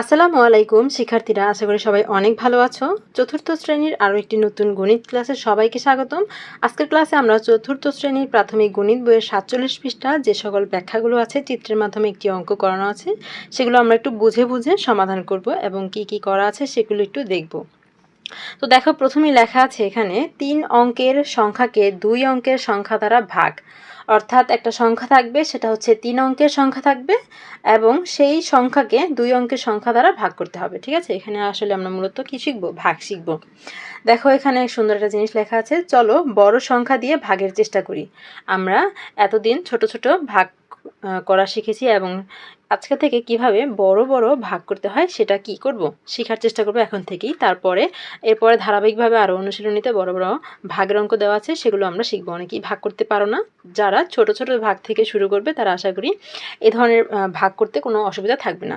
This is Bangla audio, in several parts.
আসসালামু আলাইকুম, শিক্ষার্থীরা, আশা করি সবাই অনেক ভালো আছো। চতুর্থ শ্রেণির আরও একটি নতুন গণিত ক্লাসে সবাইকে স্বাগতম। আজকের ক্লাসে আমরা চতুর্থ শ্রেণির প্রাথমিক গণিত বইয়ের সাতচল্লিশ পৃষ্ঠা, যে সকল ব্যাখ্যাগুলো আছে, চিত্রের মাধ্যমে একটি অঙ্ক করানো আছে, সেগুলো আমরা একটু বুঝে বুঝে সমাধান করব এবং কি কি করা আছে সেগুলো একটু দেখব। তো দেখো, প্রথমেই লেখা আছে এখানে, তিন অঙ্কের সংখ্যাকে দুই অঙ্কের সংখ্যা দ্বারা ভাগ। অর্থাৎ একটা সংখ্যা থাকবে, সেটা হচ্ছে তিন অঙ্কের সংখ্যা থাকবে এবং সেই সংখ্যাকে দুই অঙ্কের সংখ্যা দ্বারা ভাগ করতে হবে, ঠিক আছে? এখানে আসলে আমরা মূলত কি শিখব? ভাগ শিখব। দেখো, এখানে সুন্দর একটা জিনিস লেখা আছে, চলো বড় সংখ্যা দিয়ে ভাগের চেষ্টা করি। আমরা এতদিন ছোট ছোট ভাগ করা শিখেছি এবং আজকে থেকে কীভাবে বড় বড় ভাগ করতে হয় সেটা কি করব? শেখার চেষ্টা করব এখন থেকেই। তারপরে, এরপরে ধারাবাহিকভাবে আরও অনুশীলনীতে বড় বড় ভাগের অঙ্ক দেওয়া আছে, সেগুলো আমরা শিখব। অনেকেই ভাগ করতে পারো না। যারা ছোট ছোট ভাগ থেকে শুরু করবে তারা আশা করি এ ধরনের ভাগ করতে কোনো অসুবিধা থাকবে না।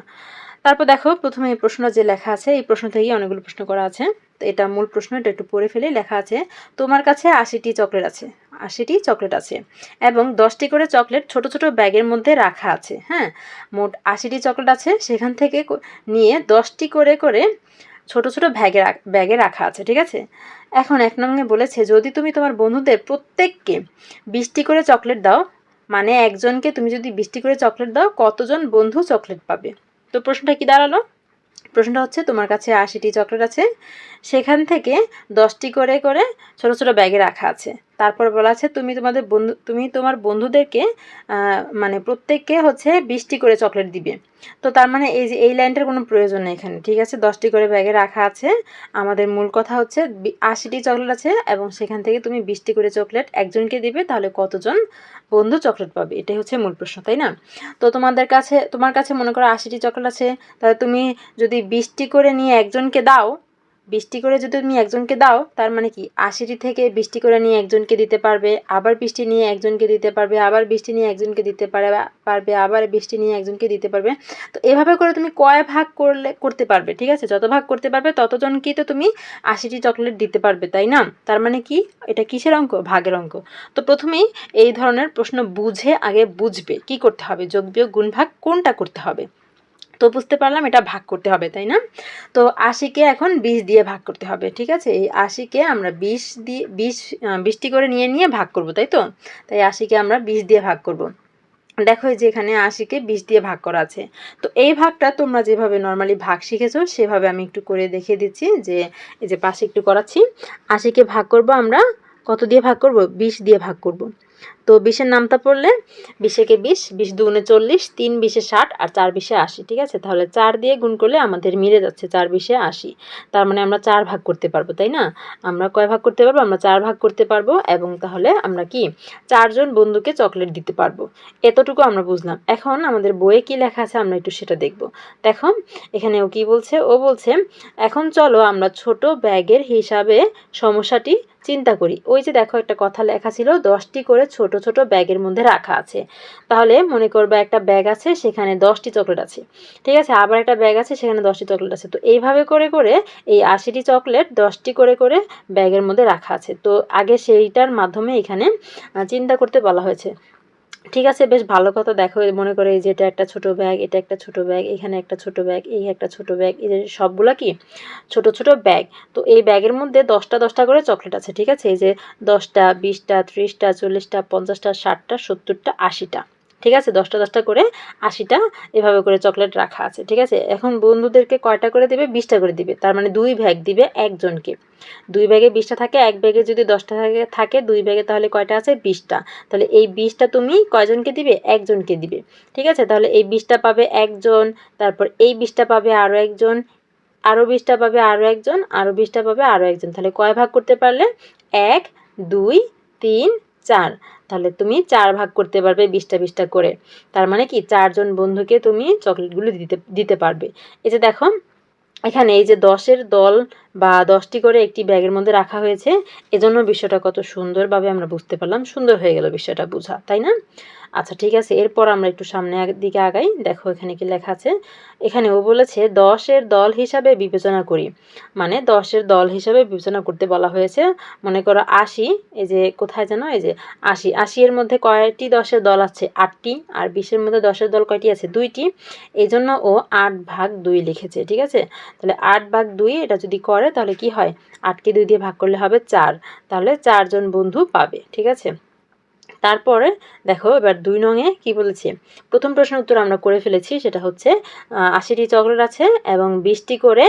তারপর দেখো, প্রথমে এই প্রশ্নটা যে লেখা আছে, এই প্রশ্ন থেকেই অনেকগুলো প্রশ্ন করা আছে। তো এটা মূল প্রশ্ন, এটা একটু পড়ে ফেলে লেখা আছে। তোমার কাছে আশিটি চকলেট আছে। আশিটি চকলেট আছে। এবং দশটি করে চকলেট ছোট ছোট ব্যাগের মধ্যে রাখা আছে হ্যাঁ? মোট আশিটি চকলেট আছে। সেখান থেকে নিয়ে দশটি করে করে ছোট ছোট ব্যাগে ব্যাগে রাখা আছে, ঠিক আছে? এখন এক নম্বরে বলেছে, যদি তুমি তোমার বন্ধুদের প্রত্যেককে বিশটি করে চকলেট দাও মানে একজনকে তুমি যদি বিশটি করে চকলেট দাও, কতজন বন্ধু চকলেট পাবে? তো প্রশ্নটা কি দাঁড়াল? প্রশ্নটা হচ্ছে, তোমার কাছে আশিটি চকলেট আছে। সেখান থেকে দশটি করে করে ছোট ছোট ব্যাগে রাখা আছে। তারপর বলা আছে, তুমি তোমাদের বন্ধু, তুমি তোমার বন্ধুদেরকে মানে প্রত্যেককে হচ্ছে বিশটি করে চকলেট দিবে। তো তার মানে এই যে, এই লাইনটার কোনো প্রয়োজন নেই এখানে, ঠিক আছে? দশটি করে ব্যাগে রাখা আছে। আমাদের মূল কথা হচ্ছে আশিটি চকলেট আছে এবং সেখান থেকে তুমি বিশটি করে চকলেট একজনকে দিবে, তাহলে কতজন বন্ধু চকলেট পাবে? এটাই হচ্ছে মূল প্রশ্ন, তাই না? তো তোমাদের কাছে, তোমার কাছে মনে করো আশিটি চকলেট আছে, তাহলে তুমি যদি বিশটি করে নিয়ে একজনকে দাও বিশটি করে যদি তুমি একজনকে দাও, তার মানে কি? আশিটি থেকে বৃষ্টি করে নিয়ে একজনকে দিতে পারবে, আবার বৃষ্টি নিয়ে একজনকে দিতে পারবে, আবার বৃষ্টি নিয়ে একজনকে দিতে পারে, পারবে, আবার বৃষ্টি নিয়ে একজনকে দিতে পারবে। তো এভাবে করে তুমি কয় ভাগ করলে, করতে পারবে, ঠিক আছে? যত ভাগ করতে পারবে ততজনকেই তো তুমি আশিটি চকলেট দিতে পারবে, তাই না? তার মানে কি? এটা কিসের অঙ্ক? ভাগের অঙ্ক। তো প্রথমেই এই ধরনের প্রশ্ন বুঝে আগে বুঝবে, কি করতে হবে? যোগ বিয়োগ গুণ ভাগ কোনটা করতে হবে? তো বুঝতে পারলাম এটা ভাগ করতে হবে, তাই না? তো আশিকে এখন বিশ দিয়ে ভাগ করতে হবে, ঠিক আছে? এই আশিকে আমরা বিশ দিয়ে, বিশ বিশটি করে নিয়ে নিয়ে ভাগ করব, তাই তো? তাই আশিকে আমরা বিশ দিয়ে ভাগ করব। দেখো যে এখানে আশিকে বিশ দিয়ে ভাগ করা আছে। তো এই ভাগটা তোমরা যেভাবে নর্মালি ভাগ শিখেছো, সেভাবে আমি একটু করে দেখিয়ে দিচ্ছি যে, এই যে পাশে একটু করাচ্ছি। আশিকে ভাগ করব আমরা, কত দিয়ে ভাগ করব? বিশ দিয়ে ভাগ করব। তো বিশের নামতা পড়লে বিশেকে বিশ বিশ দুগুণে চল্লিশ, তিন বিশে ষাট আর চার বিশে আশি, ঠিক আছে? তাহলে চার দিয়ে গুণ করলে আমাদের মিলে যাচ্ছে চার বিশে আশি। তার মানে আমরা চার ভাগ করতে পারব, তাই না? আমরা কয় ভাগ করতে পারব? আমরা চার ভাগ করতে পারব এবং তাহলে আমরা কি? চারজন বন্ধুকে চকলেট দিতে পারব। এতটুকু আমরা বুঝলাম। এখন আমাদের বইয়ে কি লেখা আছে আমরা একটু সেটা দেখব। দেখো, এখানে ও কি বলছে? ও বলছে, এখন চলো আমরা ছোট ব্যাগের হিসাবে সমস্যাটি চিন্তা করি। ওই যে দেখো একটা কথা লেখা ছিল, দশটি করে ছোট ছোট ব্যাগের মধ্যে রাখা আছে। তাহলে মনে করবা একটা ব্যাগ আছে, সেখানে দশটি চকলেট আছে। ঠিক আছে? আবার একটা ব্যাগ আছে, সেখানে দশটি চকলেট আছে। তো এইভাবে করে করে এই আশিটি চকলেট দশটি করে করে ব্যাগের মধ্যে রাখা আছে। তো আগে সেইটার মাধ্যমে এখানে চিন্তা করতে বলা হয়েছে। ঠিক আছে, বেশ ভালো কথা। দেখো মনে করে এই যে এটা একটা ছোট ব্যাগ এটা একটা ছোট ব্যাগ এখানে একটা ছোট ব্যাগ এই একটা ছোট ব্যাগ এই যে সবগুলো কি? ছোট ছোট ব্যাগ তো এই ব্যাগের মধ্যে দশটা দশটা করে চকলেট আছে, ঠিক আছে? এই যে দশটা, বিশটা, ত্রিশটা, চল্লিশটা, পঞ্চাশটা, ষাটটা, সত্তরটা, আশিটা। ঠিক আছে? দশটা দশটা করে আশিটা এভাবে করে চকলেট রাখা আছে, ঠিক আছে? এখন বন্ধুদেরকে কয়টা করে দিবে? বিশটা করে দিবে। তার মানে দুই ব্যাগ দিবে একজনকে। দুই ব্যাগে বিশটা থাকে, এক ব্যাগে যদি দশটা থাকে থাকে, দুই ব্যাগে তাহলে কয়টা আছে? বিশটা। তাহলে এই বিশটা তুমি কয়জনকে দিবে? একজনকে দিবে। ঠিক আছে? তাহলে এই বিশটা পাবে একজন, তারপর এই বিশটা পাবে আরও একজন আরও বিশটা পাবে আরও একজন আরও বিশটা পাবে আরও একজন। তাহলে কয় ভাগ করতে পারলে? এক, দুই, তিন চার। তাহলে তুমি চার ভাগ করতে পারবে বিশটা বিশটা করে। তার মানে কি? চারজন বন্ধুকে তুমি চকলেটগুলো দিতে দিতে পারবে। এই যে দেখো, এখানে এই যে দশের দল বা দশটি করে একটি ব্যাগের মধ্যে রাখা হয়েছে, এজন্য বিষয়টা কত সুন্দরভাবে আমরা বুঝতে পারলাম। সুন্দর হয়ে গেল বিষয়টা বোঝা, তাই না? আচ্ছা ঠিক আছে। এরপর আমরা একটু সামনে দিকে আগাই। দেখো এখানে কি লেখা আছে। এখানে ও বলেছে, দশের দল হিসাবে বিবেচনা করি। মানে দশের দল হিসাবে বিবেচনা করতে বলা হয়েছে। মনে করো আশি, এই যে কোথায় যেন, এই যে আশি। আশি এর মধ্যে কয়টি দশের দল আছে? আটটি। আর বিশের মধ্যে দশের দল কয়টি আছে? দুইটি। এই জন্য ও আট ভাগ দুই লিখেছে, ঠিক আছে? তাহলে আট ভাগ দুই এটা যদি করে তাহলে কি হয়? আটকে দুই দিয়ে ভাগ করলে হবে চার। তাহলে চারজন বন্ধু পাবে, ঠিক আছে? তারপরে দেখো এবার দুই নঙে কি বলেছে? প্রথম প্রশ্নের উত্তর আমরা করে ফেলেছি, সেটা হচ্ছে আশিটি চকলেট আছে এবং বিশটি করে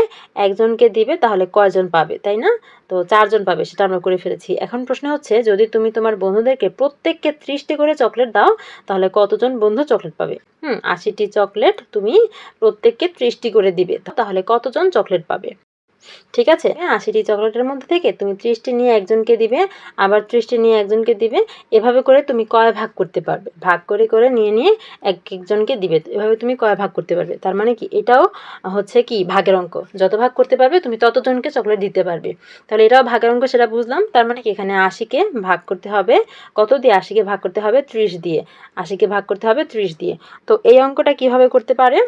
একজনকে দিবে, তাহলে কয়জন পাবে, তাই না? তো চারজন পাবে, সেটা আমরা করে ফেলেছি। এখন প্রশ্ন হচ্ছে, যদি তুমি তোমার বন্ধুদেরকে প্রত্যেককে ত্রিশটি করে চকলেট দাও, তাহলে কতজন বন্ধু চকলেট পাবে? হুম, আশিটি চকলেট তুমি প্রত্যেককে ত্রিশটি করে দিবে, তাহলে কতজন চকলেট পাবে? ঠিক আছে? হ্যাঁ আশিটি চকলেটের মধ্যে থেকে তুমি ত্রিশটি নিয়ে একজনকে দিবে, আবার ত্রিশটি নিয়ে একজনকে দিবে, এভাবে করে তুমি কয় ভাগ করতে পারবে? ভাগ করে করে নিয়ে নিয়ে এক একজনকে দিবে, এভাবে তুমি কয় ভাগ করতে পারবে? তার মানে কি? এটাও হচ্ছে কি? ভাগের অঙ্ক। যত ভাগ করতে পারবে, তুমি ততজনকে চকলেট দিতে পারবে। তাহলে এটাও ভাগের অঙ্ক সেটা বুঝলাম। তার মানে কি? এখানে আশিকে ভাগ করতে হবে। কত দিয়ে আশিকে ভাগ করতে হবে? ত্রিশ দিয়ে। আশিকে ভাগ করতে হবে ত্রিশ দিয়ে। তো এই অঙ্কটা কীভাবে করতে পারে?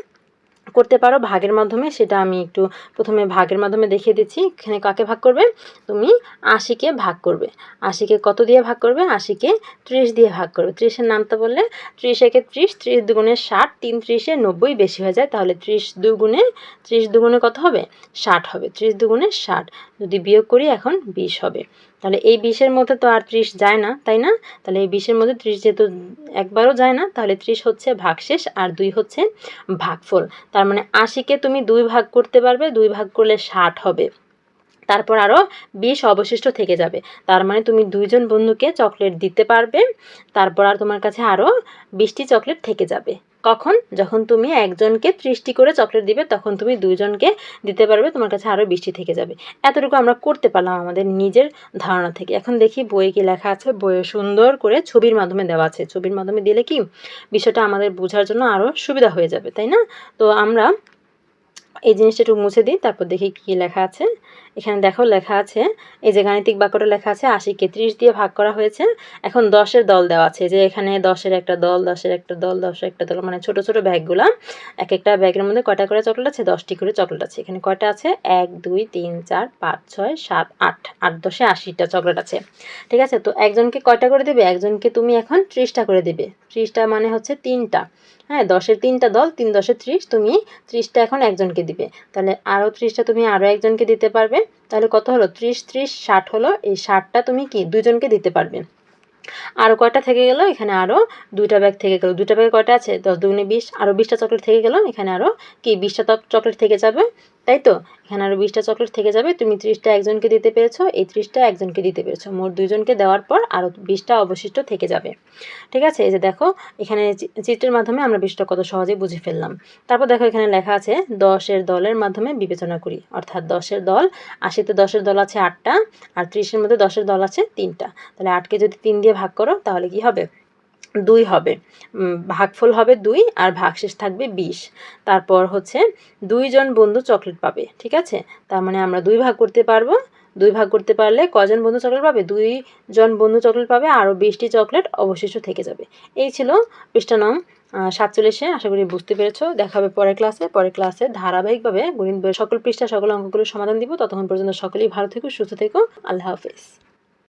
করতে পারো ভাগের মাধ্যমে, সেটা আমি একটু প্রথমে ভাগের মাধ্যমে দেখিয়ে দিচ্ছি। এখানে কাকে ভাগ করবে? তুমি আশিকে ভাগ করবে। আশিকে কত দিয়ে ভাগ করবে? আশিকে ত্রিশ দিয়ে ভাগ করবে। ত্রিশের নামটা বললে ত্রিশ একে ত্রিশ ত্রিশ দুগুণে ষাট, তিন ত্রিশে নব্বই বেশি হয়ে যায়। তাহলে ত্রিশ দুগুণে ত্রিশ দুগুণে কত হবে? ষাট হবে। ত্রিশ দুগুণে ষাট। যদি বিয়োগ করি এখন বিশ হবে। তাহলে এই বিশের মধ্যে তো আর ত্রিশ যায় না, তাই না? তাহলে এই বিশের মধ্যে ত্রিশ যেহেতু একবারও যায় না, তাহলে ত্রিশ হচ্ছে ভাগশেষ আর দুই হচ্ছে ভাগফল। তার মানে আশিকে তুমি দুই ভাগ করতে পারবে, দুই ভাগ করলে ষাট হবে। তারপর আরও বিশ অবশিষ্ট থেকে যাবে। তার মানে তুমি দুইজন বন্ধুকে চকলেট দিতে পারবে, তারপর আর তোমার কাছে আরও বিশটি চকলেট থেকে যাবে। কখন? যখন তুমি একজনকে ত্রিশটি করে চকলেট দিবে, তখন তুমি দুইজনকে দিতে পারবে, তোমার কাছে আরও বৃষ্টি থেকে যাবে। এতটুকু আমরা করতে পারলাম আমাদের নিজের ধারণা থেকে। এখন দেখি বইয়ে কি লেখা আছে? বইয়ে সুন্দর করে ছবির মাধ্যমে দেওয়া আছে। ছবির মাধ্যমে দিলে কি? বিষয়টা আমাদের বোঝার জন্য আরও সুবিধা হয়ে যাবে, তাই না? তো আমরা এই জিনিসটা একটু মুছে দিই, তারপর দেখি কী লেখা আছে। এখানে দেখো লেখা আছে, এই যে গাণিতিক বাক্যটা লেখা আছে আশিকে ত্রিশ দিয়ে ভাগ করা হয়েছে। এখন দশের দল দেওয়া আছে যে এখানে দশের একটা দল, দশের একটা দল, দশের একটা দল মানে ছোট ছোট ব্যাগগুলা। এক একটা ব্যাগের মধ্যে কয়টা করে চকলেট আছে? দশটি করে চকলেট আছে। এখানে কয়টা আছে? এক, দুই, তিন, চার, পাঁচ, ছয়, সাত, আট। আট দশে আশিটা চকলেট আছে। ঠিক আছে? তো একজনকে কয়টা করে দেবে? একজনকে তুমি এখন ত্রিশটা করে দেবে। ত্রিশটা মানে হচ্ছে তিনটা। হ্যাঁ দশের তিনটা দল, তিন দশে ত্রিশ, তুমি ত্রিশটা এখন একজনকে দিবে। তাহলে আরও ত্রিশটা তুমি আরও একজনকে দিতে পারবে। তাহলে কত হলো? ত্রিশ ত্রিশ, ষাট হলো। এই ষাটটা তুমি কি দুজনকে দিতে পারবে? আরও কয়টা থেকে গেল? এখানে আরও দুইটা ব্যাগ থেকে গেল। দুটা ব্যাগে কয়টা আছে? দশ দুগুণে বিশ। আরও বিশটা চকলেট থেকে গেল। এখানে আরও কি? বিশটা চকলেট থেকে যাবে। তাই তো? এখানে আরও বিশটা চকলেট থেকে যাবে, তুমি ত্রিশটা একজনকে দিতে পেরেছ, এই ত্রিশটা একজনকে দিতে পেরেছ। মোট দুজনকে দেওয়ার পর আরও বিশটা অবশিষ্ট থেকে যাবে। ঠিক আছে? এই যে দেখো, এখানে চিত্রের মাধ্যমে আমরা বিষয়টা কত সহজে বুঝে ফেললাম। তারপর দেখো এখানে লেখা আছে, দশের দলের মাধ্যমে বিবেচনা করি। অর্থাৎ দশের দল, আশিতে দশের দল আছে আটটা, আর ত্রিশের মধ্যে দশের দল আছে তিনটা। তাহলে আটকে যদি তিন দিয়ে ভাগ করো, তাহলে কি হবে? দুই হবে। ভাগফল হবে দুই আর ভাগশেষ থাকবে বিশ। তারপর হচ্ছে দুইজন বন্ধু চকলেট পাবে, ঠিক আছে? তার মানে আমরা দুই ভাগ করতে পারব। দুই ভাগ করতে পারলে কজন বন্ধু চকলেট পাবে? দুইজন বন্ধু চকলেট পাবে, আরও বিশটি চকলেট অবশিষ্ট থেকে যাবে। এই ছিল পৃষ্ঠা নং সাতচল্লিশে, আশা করি বুঝতে পেরেছ। দেখা হবে পরের ক্লাসে। পরের ক্লাসে ধারাবাহিকভাবে গণিত সকল পৃষ্ঠা, সকল অঙ্কগুলোর সমাধান দিব। ততক্ষণ পর্যন্ত সকলেই ভালো থেকো, সুস্থ থেকো। আল্লাহ হাফেজ।